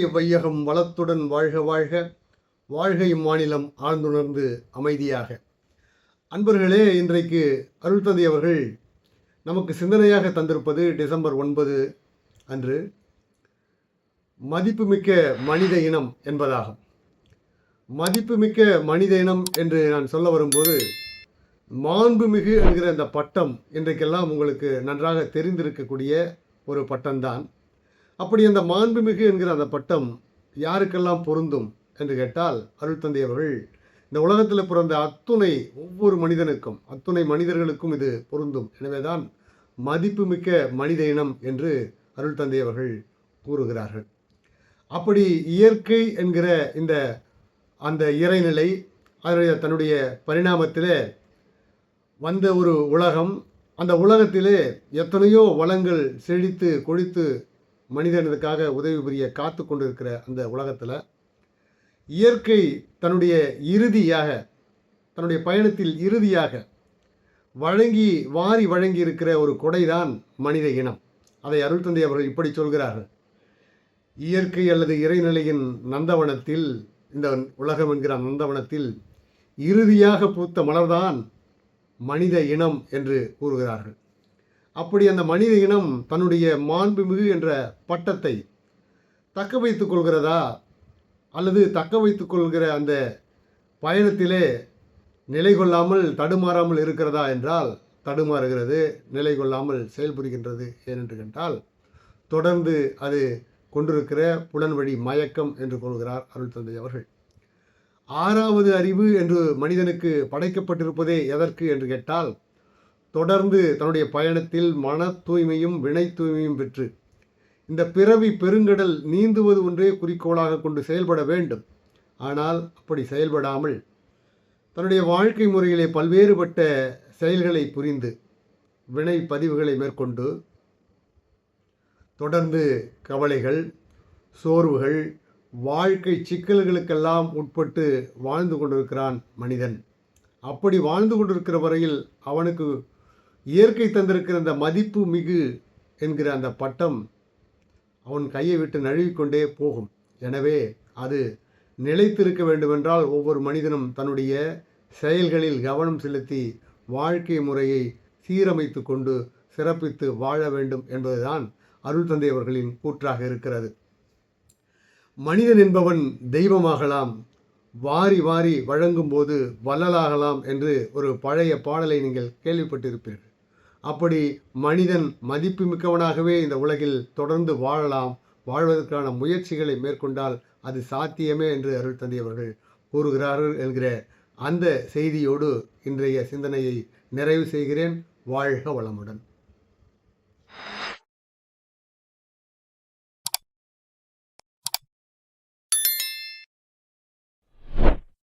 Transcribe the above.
வையகம் வளத்துடன் வாழ்க வாழ்க. வாழ்க இம்மாநிலம் ஆழ்ந்துணர்ந்து அமைதியாக. அன்பர்களே இன்றைக்கு அருள் தந்தை அவர்கள் நமக்கு சிந்தனையாக தந்திருப்பது டிசம்பர் ஒன்பது அன்று. மதிப்புமிக்க மனித இனம் என்பதாகும். மதிப்புமிக்க மனித இனம் என்று நான் சொல்ல வரும்போது மாண்புமிகு என்கிற அந்த பட்டம் இன்றைக்கெல்லாம் உங்களுக்கு நன்றாக தெரிந்திருக்கக்கூடிய ஒரு பட்டம்தான். அப்படி அந்த மாண்புமிகு என்கிற அந்த பட்டம் யாருக்கெல்லாம் பொருந்தும் என்று கேட்டால் அருள் தந்தை அவர்கள் இந்த உலகத்தில் பிறந்த அத்துணை ஒவ்வொரு மனிதனுக்கும் அத்துணை மனிதர்களுக்கும் இது பொருந்தும். எனவேதான் மதிப்புமிக்க மனித இனம் என்று அருள் தந்தை அவர்கள் கூறுகிறார்கள். அப்படி இயற்கை என்கிற இந்த அந்த இறைநிலை அதனுடைய தன்னுடைய பரிணாமத்திலே வந்த ஒரு உலகம் அந்த உலகத்திலே எத்தனையோ வளங்கள் செழித்து கொழித்து மனிதனுக்காக உதவி புரிய காத்து கொண்டிருக்கிற அந்த உலகத்தில் இயற்கை தன்னுடைய இறுதியாக தன்னுடைய பயணத்தில் இறுதியாக வழங்கி வாரி வழங்கி இருக்கிற ஒரு கொடைதான் மனித இனம். அதை அருள் தந்தை அவர்கள் இப்படி சொல்கிறார்கள். இயற்கை அல்லது இறைநிலையின் நந்தவனத்தில் இந்த உலகம் என்கிற நந்தவனத்தில் இறுதியாக பூத்த மலர்தான் மனித இனம் என்று கூறுகிறார்கள். அப்படி அந்த மனித இனம் தன்னுடைய மாண்புமிகு என்ற பட்டத்தை தக்க வைத்து கொள்கிறதா? அல்லது தக்க வைத்து கொள்கிற அந்த பயணத்திலே நிலை கொள்ளாமல் தடுமாறாமல் இருக்கிறதா என்றால் தடுமாறுகிறது நிலை கொள்ளாமல் செயல்புரிகின்றது ஏனென்று கேட்டால் தொடர்ந்து அது கொண்டிருக்கிற புலன்வழி மயக்கம் என்று கூறுகிறார் அருள் தந்தை அவர்கள். ஆறாவது அறிவு என்று மனிதனுக்கு படைக்கப்பட்டிருப்பதே எதற்கு என்று கேட்டால் தொடர்ந்து தன்னுடைய பயணத்தில் மன தூய்மையும் வினை தூய்மையும் பெற்று இந்த பிறவி பெருங்கடல் நீந்துவது ஒன்றே குறிக்கோளாக கொண்டு செயல்பட வேண்டும். ஆனால் அப்படி செயல்படாமல் தன்னுடைய வாழ்க்கை முறையிலே பல்வேறுபட்ட செயல்களை புரிந்து வினை பதிவுகளை மேற்கொண்டு தொடர்ந்து கவலைகள் சோர்வுகள் வாழ்க்கை சிக்கல்களுக்கெல்லாம் உட்பட்டு வாழ்ந்து கொண்டிருக்கிறான் மனிதன். அப்படி வாழ்ந்து கொண்டிருக்கிற வரையில் அவனுக்கு இயற்கை தந்திருக்கிற அந்த மதிப்பு மிகு என்கிற அந்த பட்டம் அவன் கையை விட்டு நழுவிக்கொண்டே போகும். எனவே அது நிலைத்திருக்க வேண்டுமென்றால் ஒவ்வொரு மனிதனும் தன்னுடைய செயல்களில் கவனம் செலுத்தி வாழ்க்கை முறையை சீரமைத்து கொண்டு சிறப்பித்து வாழ வேண்டும் என்பதுதான் அருள் தந்தை அவர்களின் கூற்றாக இருக்கிறது. மனிதன் என்பவன் தெய்வமாகலாம் வாரி வாரி வழங்கும்போது வள்ளலாகலாம் என்று ஒரு பழைய பாடலை நீங்கள் கேள்விப்பட்டிருப்பீர்கள். அப்படி மனிதன் மதிப்பு மிக்கவனாகவே இந்த உலகில் தொடர்ந்து வாழலாம். வாழ்வதற்கான முயற்சிகளை மேற்கொண்டால் அது சாத்தியமே என்று அருள் தந்தையவர்கள் கூறுகிறார்கள் என்கிற அந்த செய்தியோடு இன்றைய சிந்தனையை நிறைவு செய்கிறேன். வாழ்க வளமுடன்.